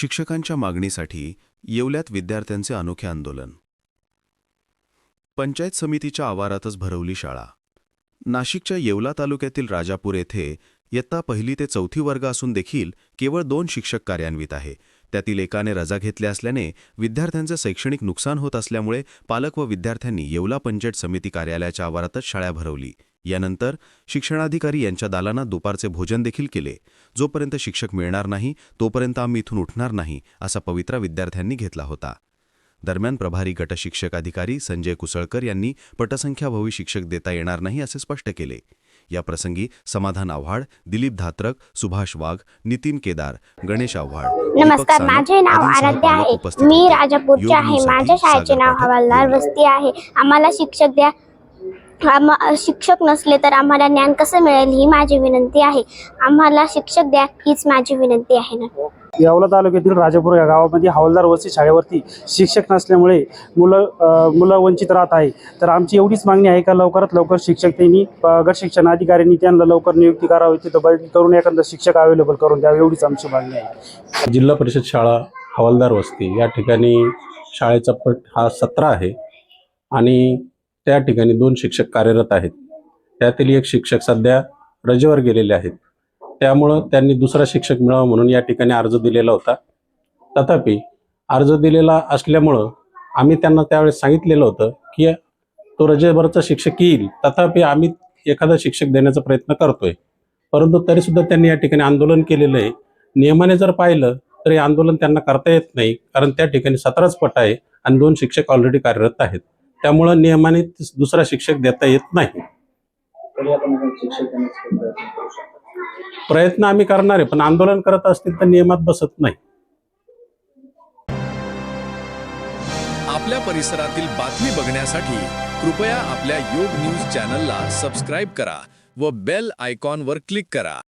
शिक्षकांच्या मागणीसाठी येवल्यात विद्यार्थ्यांचे अनोखे आंदोलन. पंचायत समितीच्या आवारातच भरवली शाळा. नाशिकच्या येवला तालुक्यातील राजापूर येथे इयत्ता पहिली ते चौथी वर्ग असून देखील केवळ दोन शिक्षक कार्यान्वित आहे. त्यातील एकाने रजा घेतल्या असल्याने विद्यार्थ्यांचे शैक्षणिक नुकसान होत असल्यामुळे पालक व विद्यार्थ्यांनी येवला पंचायत समिती कार्यालयाच्या आवारातच शाळा भरवली. यानंतर शिक्षणाधिकारी यांच्या दालनात दुपारचे भोजन देखील केले. जोपर्यंत शिक्षक मिळणार नाही तोपर्यंत आम्ही इथून उठणार नाही असा पवित्रा विद्यार्थ्यांनी घेतला होता. दरम्यान प्रभारी गट शिक्षक अधिकारी संजय कुसळकर यांनी पटसंख्याभावी शिक्षक देता येणार नाही असे स्पष्ट केले. या प्रसंगी समाधान आव्हाड दिलीप धात्रक सुभाष वाघ नितीन केदार गणेश आव्हाड नमस्कार माझे नाव आराध्य आहे. मी. राजापूरचे आहे. माझ्या शाळेचे नाव हवालदार. वस्ती आहे. आम्हाला शिक्षक द्या. आम्हा- शिक्षक नसले तर आम्हाला ज्ञान कसं मिळेल ही माझी विनंती आहे. आम्हाला शिक्षक द्या हीच माझी विनंती आहे ना. यावला तालुक्यातील राजापूर या गावामध्ये हवालदार वस्ती शाळेवरती शिक्षक नसल्यामुळे मुलं मुलं वंचित राहत आहे. तर आमची एवढीच मागणी आहे का लवकरात लवकर शिक्षक त्यांनी गट शिक्षण अधिकाऱ्यांनी त्यांना लवकर नियुक्ती करावी तिथं बदली करून एखादा शिक्षक अवेलेबल करून द्यावे एवढीच आमची मागणी आहे. जिल्हा परिषद शाळा हवालदार वस्ती या ठिकाणी शाळेचा पट हा सतरा आहे. आणि त्या ठिकाणी दोन शिक्षक कार्यरत आहेत. त्यातील एक शिक्षक सध्या रजेवर गेलेले आहेत. त्यामुळं त्यांनी दुसरा शिक्षक मिळावा म्हणून या ठिकाणी अर्ज दिलेला होता. तथापि अर्ज दिलेला असल्यामुळं आम्ही त्यांना त्यावेळेस सांगितलेलं होतं की तो रजेवरचा शिक्षक येईल. तथापि आम्ही एखादा शिक्षक देण्याचा प्रयत्न करतोय. परंतु तरीसुद्धा त्यांनी या ठिकाणी आंदोलन केलेलं आहे. नियमाने जर पाहिलं तर हे आंदोलन त्यांना करता येत नाही. कारण त्या ठिकाणी सतराच पट आहे आणि दोन शिक्षक ऑलरेडी कार्यरत आहेत. त्यामुळं नियमाने दुसरा शिक्षक देता येत नाही. प्रयत्न आम्ही करणार आहे पण आंदोलन करत असतील तर नियमात बसत नाही. आपल्या परिसरातील बातमी बघण्यासाठी कृपया आपल्या योग न्यूज चॅनलला सबस्क्राईब करा व बेल आयकॉनवर क्लिक करा.